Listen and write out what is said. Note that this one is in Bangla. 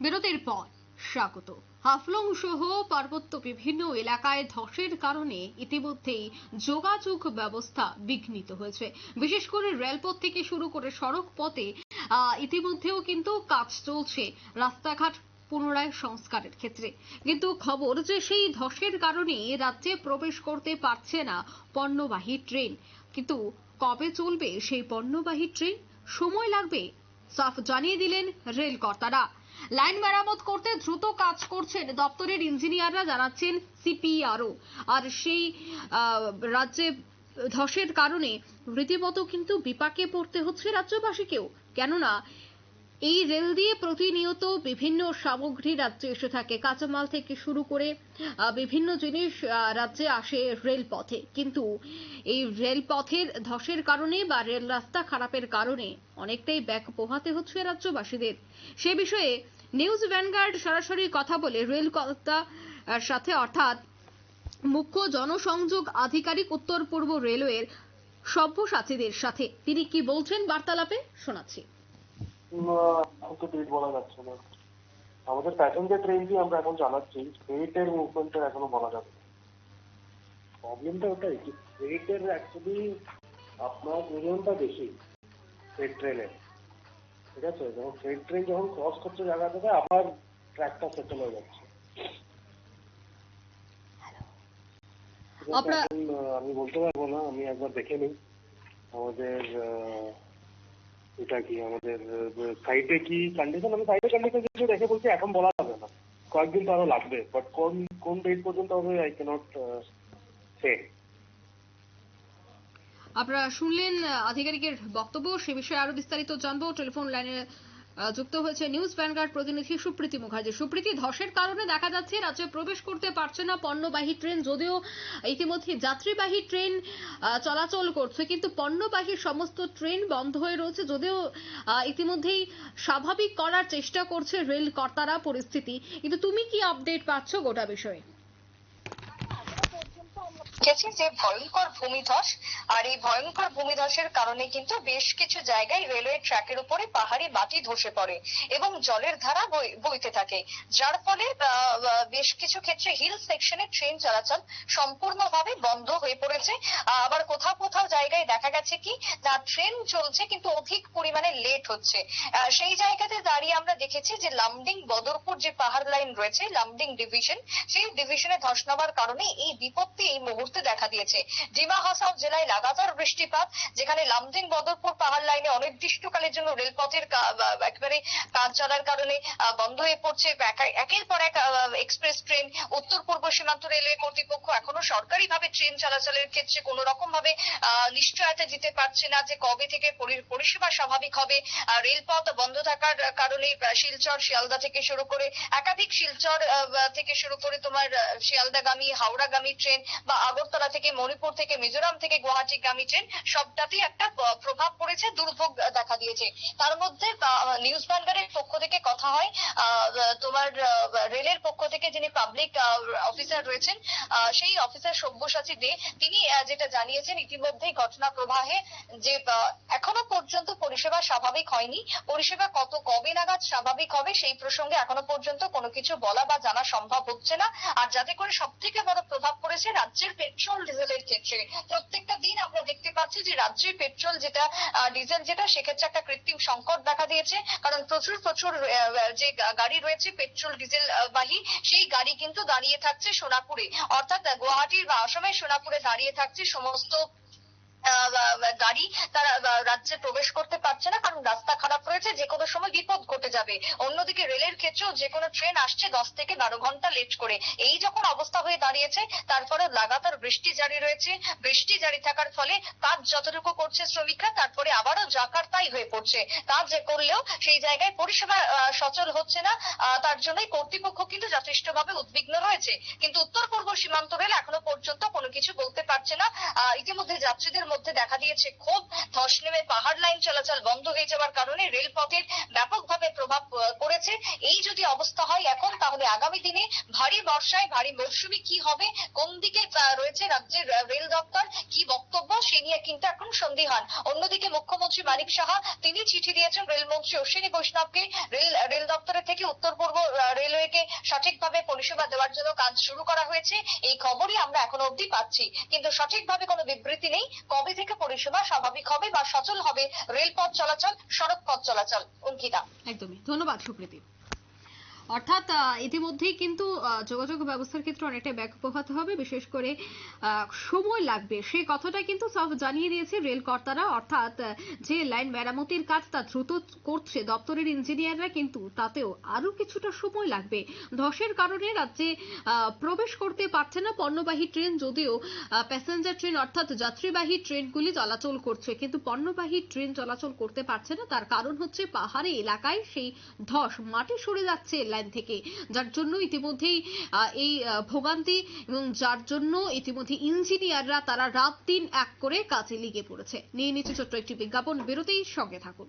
বিরতির পর স্বাগত। হাফলং সহ পার্বত্য বিভিন্ন এলাকায় ধসের কারণে ইতিমধ্যেই যোগাযোগ ব্যবস্থা বিঘ্নিত হয়েছে। বিশেষ করে রেলপথ থেকে শুরু করে সড়ক পথে ইতিমধ্যেও কিন্তু কাজ চলছে রাস্তাঘাট পুনরায় সংস্কারের ক্ষেত্রে। কিন্তু খবর যে সেই ধসের কারণে রাজ্যে প্রবেশ করতে পারছে না পণ্যবাহী ট্রেন। কিন্তু কবে চলবে সেই পণ্যবাহী ট্রেন? সময় লাগবে, সাফ জানিয়ে দিলেন রেল কর্তারা লাইন মেরামত করতে দ্রুত কাজ করছেন দপ্তরের ইঞ্জিনিয়াররা, জানাচ্ছেন সিপিআরও। আর সেই রাজ্যে ধসের কারণে রীতিমতো কিন্তু বিপাকে পড়তে হচ্ছে রাজ্যবাসীকেও। কেননা এই রেল দিয়ে প্রতিনিয়ত বিভিন্ন সামগ্রী রাজ্যে এসে থাকে। কাঁচামাল থেকে শুরু করে বিভিন্ন জিনিস রাজ্যে আসে রেলপথে। কিন্তু এই রেলপথের ধসের কারণে বা রেল রাস্তা খারাপের কারণে অনেকটাই ব্যাক পোহাতে হচ্ছে রাজ্যবাসীদের। সে বিষয়ে নিউজ ভ্যানগার্ড সরাসরি কথা বলে রেল কর্তা সাথে অর্থাৎ মুখ্য জনসংযোগ আধিকারিক উত্তর পূর্ব রেলওয়ের সভ্যসাচীদের সাথে। তিনি কি বলছেন বার্তালাপে? শোনাচ্ছি। ডেট বলা যাচ্ছে না। আমাদের প্যাসেঞ্জার ট্রেনটি আমরা এখন চালাচ্ছি? ফ্রেটের মুভমেন্টের এখনও বলা যাবে প্রবলেমটা ওটাই যে ফ্রেটের অ্যাকচুয়ালি আপনার ওজনটা বেশি ফ্রেট ট্রেনের ঠিক আছে? যখন ফ্রেট ট্রেন যখন ক্রস করছে জায়গা থেকে আবার ট্র্যাকটা সেটেল হয়ে যাচ্ছে। আমি বলতে পারব না আমি একবার দেখে নিই। আমাদের আহ, এটা কি আমাদের সাইটে কি কন্ডিশন আমি সাইটে কন্ডিশন কিছু দেখে বলছি, এখন বলা যাবে না। কয়েকদিন তো আরও লাগবে বাট কোন কোন ডেট পর্যন্ত হবে আই ক্যানট সে আপনারা শুনলেন আধিকারিকের বক্তব্য, সে বিষয়ে আরও বিস্তারিত জানব। টেলিফোন লাইনে যুক্ত হয়েছে নিউজ ভ্যানগার্ড প্রতিনিধি সুপ্রীতি মুখার্জি। সুপ্রীতি, ধসের কারণে দেখা যাচ্ছে রাজ্যে প্রবেশ করতে পারছে না পণ্যবাহী ট্রেন, যদিও ইতিমধ্যে যাত্রীবাহী ট্রেন চলাচল করছে, কিন্তু পণ্যবাহী সমস্ত ট্রেন বন্ধ হয়ে রয়েছে, যদিও ইতিমধ্যেই স্বাভাবিক করার চেষ্টা করছে রেল কর্তারা পরিস্থিতি। কিন্তু তুমি কি আপডেট পাচ্ছ গোটা বিষয়ে? দেখেছি যে ভয়ঙ্কর ভূমিধস, আর এই ভয়ঙ্কর ভূমিধসের কারণে কিন্তু বেশ কিছু জায়গায় রেলওয়ে ট্র্যাকের উপরে পাহাড়ি মাটি ধসে পড়ে এবং জলের ধারা বইতে থাকে। যার ফলে বেশ কিছু ক্ষেত্রে হিল সেকশনে ট্রেন চলাচল সম্পূর্ণভাবে বন্ধ হয়ে পড়েছে। আবার কোথাও কোথাও জায়গায় দেখা গেছে কি, না ট্রেন চলছে কিন্তু অধিক পরিমাণে লেট হচ্ছে। সেই জায়গাতে দাঁড়িয়ে আমরা দেখেছি যে লামডিং বদরপুর যে পাহাড় লাইন রয়েছে, লামডিং ডিভিশন সেই ডিভিশনে ধস নামার কারণে এই বিপত্তি এই মুহূর্তে দেখা দিয়েছে। ডিমা হাসাও জেলায় লাগাতার বৃষ্টিপাত, যেখানে লামডিং বদরপুর পাহাড় লাইনে অনির্দিষ্টকালের জন্য রেলপথের একেবারে কাজ চলার কারণে বন্ধ হয়ে পড়ছে। একের পর এক এক্সপ্রেস ট্রেন উত্তর পূর্ব সীমান্ত রেলওয়ে কর্তৃপক্ষ এখনও সরকারিভাবে ট্রেন চলাচলের ক্ষেত্রে কোনো রকম ভাবে নিশ্চয়তা দিতে পারছে না যে কবে থেকে পরিষেবা স্বাভাবিক হবে। রেলপথ বন্ধ থাকার কারণে শিলচর, শিয়ালদা থেকে শুরু করে একাধিক শিলচর থেকে শুরু করে তোমার শিয়ালদাগামী, হাওড়াগামী ট্রেন বা আগরতলা থেকে, মণিপুর থেকে, মিজোরাম থেকে গুয়াহাটিগামী ট্রেন সবটাতেই একটা প্রভাব পড়েছে, দুর্ভোগ দেখা দিয়েছে। তার মধ্যে নিউজ ভ্যানগার্ডের পক্ষ থেকে কথা হয় তোমার রেলের পক্ষ থেকে যিনি পাবলিক অফিসার রয়েছেন সেই অফিসার সব্যসাচী দে, তিনি যেটা জানিয়েছেন, ইতিমধ্যেই ঘটনা প্রবাহে যে এখনও পর্যন্ত পরিষেবা স্বাভাবিক হয়নি। পরিষেবা কত, কবে নাগাদ স্বাভাবিক হবে, সেই প্রসঙ্গে এখনও পর্যন্ত কোনো কিছু বলা বা জানা সম্ভব হচ্ছে না। আর যাতে করে সব থেকে বড় প্রভাব পড়েছে, রাজ্যের পেট্রোল ডিজেলের ক্ষেত্রে। প্রত্যেকটা দিন আমরা দেখতে পাচ্ছি যে রাজ্যের পেট্রোল যেটা ডিজেল যেটা, সেক্ষেত্রে একটা কৃত্রিম সংকট দেখা দিয়েছে। কারণ প্রচুর প্রচুর যে গাড়ি রয়েছে পেট্রোল ডিজেল বাহী, সেই গাড়ি কিন্তু দাঁড়িয়ে থাকছে সোনাপুরে। অর্থাৎ গুয়াহাটির বা আসামের সোনাপুরে দাঁড়িয়ে থাকছে সমস্ত গাড়ি। তারা রাজ্যে প্রবেশ করতে পারছে না, কারণ রাস্তা খারাপ রয়েছে, যে কোনো সময় বিপদ ঘটে যাবে। অন্যদিকে রেলের ক্ষেত্রেও যে কোনো ট্রেন আসছে দশ থেকে বারো ঘণ্টা লেট করে। এই যখন অবস্থা দাঁড়িয়েছে। তারপরে লাগাতার বৃষ্টি জারি রয়েছে। বৃষ্টি জারি থাকার ফলে কাজ যতটুকু করছে শ্রমিকরা, তারপরে আবারও জাকার তাই হয়ে পড়ছে। কাজ করলেও সেই জায়গায় পরিষেবা সচল হচ্ছে না। তার জন্যই কর্তৃপক্ষ কিন্তু যথেষ্টভাবে উদ্বিগ্ন রয়েছে। কিন্তু উত্তর পূর্ব সীমান্ত রেল এখনও পর্যন্ত কোনো কিছু বলতে পারছে না। ইতিমধ্যে যাত্রীদের মধ্যে দেখা দিয়েছে ক্ষোভ। ধস নেমে পাহাড় লাইন চলাচল বন্ধ হয়ে যাওয়ার কারণে রেলপথের প্রভাব পড়েছে এই যদি অবস্থা হয় এখন, তাহলে আগামী দিনে ভারী বর্ষায় ভারী মৌসুমে কি হবে? কোন দিকে রয়েছে রাজ্যের রেল দপ্তর? কি বক্তব্য নিয়ে কিন্তু এখন সন্দিহান অন্যদিকে মুখ্যমন্ত্রী মানিক সাহা, তিনি চিঠি দিয়েছেন রেলমন্ত্রী অশ্বিনী বৈষ্ণবকে। রেল রেল দপ্তরের থেকে উত্তর পূর্ব রেলওয়েকে সঠিকভাবে পরিষেবা দেওয়ার জন্য কাজ শুরু করা হয়েছে। এই খবরই আমরা এখনও অবধি পাচ্ছি। কিন্তু সঠিকভাবে কোনো বিবৃতি নেই, কবে থেকে পরিষেবা স্বাভাবিক হবে বা সচল হবে রেলপথ চলাচল সড়ক পথ চলাচল। অঙ্কিতা। একদমই। ধন্যবাদ সুপ্রীতি। অর্থাৎ ইতিমধ্যেই কিন্তু যোগাযোগ ব্যবস্থার ক্ষেত্রে অনেকটা ব্যাক হবে, বিশেষ করে সময় লাগবে। সেই কথাটা কিন্তু সব জানিয়ে দিয়েছে রেল কর্তারা অর্থাৎ যে লাইন মেরামতির কাজ তা দ্রুত করছে দপ্তরের ইঞ্জিনিয়াররা কিন্তু, তাতেও আরও কিছুটা সময় লাগবে। ধসের কারণে রাজ্যে প্রবেশ করতে পারছে না পণ্যবাহী ট্রেন, যদিও প্যাসেঞ্জার ট্রেন অর্থাৎ যাত্রীবাহী ট্রেনগুলি চলাচল করছে। কিন্তু পণ্যবাহী ট্রেন চলাচল করতে পারছে না। তার কারণ হচ্ছে পাহাড়ি এলাকায় সেই ধস, মাটি সরে যাচ্ছে লাইন থেকে যার জন্য ইতিমধ্যেই এই ভোগান্তি এবং যার জন্য ইতিমধ্যে ইঞ্জিনিয়াররা তারা রাত দিন এক করে কাজে লেগে পড়েছে। নিয়ে নিচ্ছে ছোট্ট একটি বিজ্ঞাপন। বেরোতেই সঙ্গে থাকুন।